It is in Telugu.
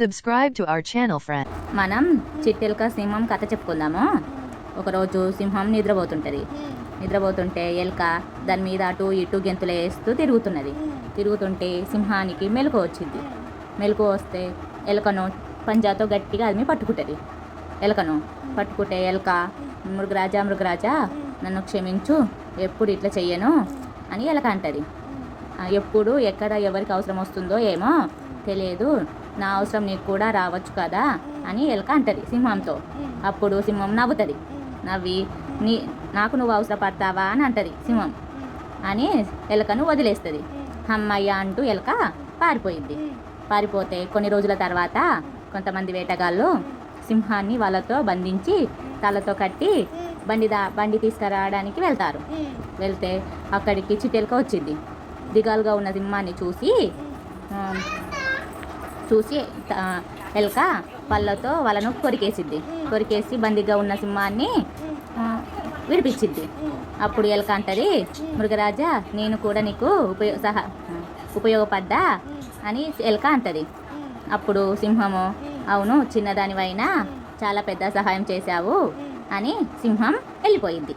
Subscribe to our channel friend మనం చిట్టెలక సింహం కథ చెప్పుకుందాము. ఒకరోజు సింహం నిద్రపోతుంటుంది. నిద్రపోతుంటే ఎలుక దాని మీద అటు ఇటు గెంతులు వేస్తూ తిరుగుతున్నది. తిరుగుతుంటే సింహానికి మెలకు వచ్చింది. మెలకు వస్తే ఎలకను పంజాతో గట్టిగా అది పట్టుకుంటుంది. ఎలకను పట్టుకుంటే ఎలక మృగరాజా మృగరాజా నన్ను క్షమించు ఎప్పుడు ఇట్లా చెయ్యను అని ఎలక అంటది. ఎప్పుడు ఎక్కడ ఎవరికి అవసరం వస్తుందో ఏమో తెలియదు. నా అవసరం నీకు కూడా రావచ్చు కదా అని ఎలక అంటది సింహంతో. అప్పుడు సింహం నవ్వుతుంది. నవ్వి నీ నాకు నువ్వు అవసరపడతావా? అని అంటది సింహం. అని ఎలకను వదిలేస్తుంది. అమ్మయ్య అంటూ ఎలక పారిపోయింది. పారిపోతే కొన్ని రోజుల తర్వాత కొంతమంది వేటగాళ్ళు సింహాన్ని వాళ్ళతో బంధించి తలతో కట్టి బండి దా బండి తీసుకురావడానికి వెళ్తారు. వెళ్తే అక్కడికి చిటెలక వచ్చింది. దిగాలుగా ఉన్న సింహాన్ని చూసి చూసి ఎలక పళ్ళతో వాళ్ళను కొరికేసింది కొరికేసి బందీగా ఉన్న సింహాన్ని విడిపించిద్ది. విడిపించింది అప్పుడు ఎలక అంటది మృగరాజా నేను కూడా నీకు ఉపయోగ సహా ఉపయోగపడ్డా అని ఎలక అంటది. అప్పుడు సింహము అవును చిన్నదానివైనా చాలా పెద్ద సహాయం చేశావు అని సింహం వెళ్ళిపోయింది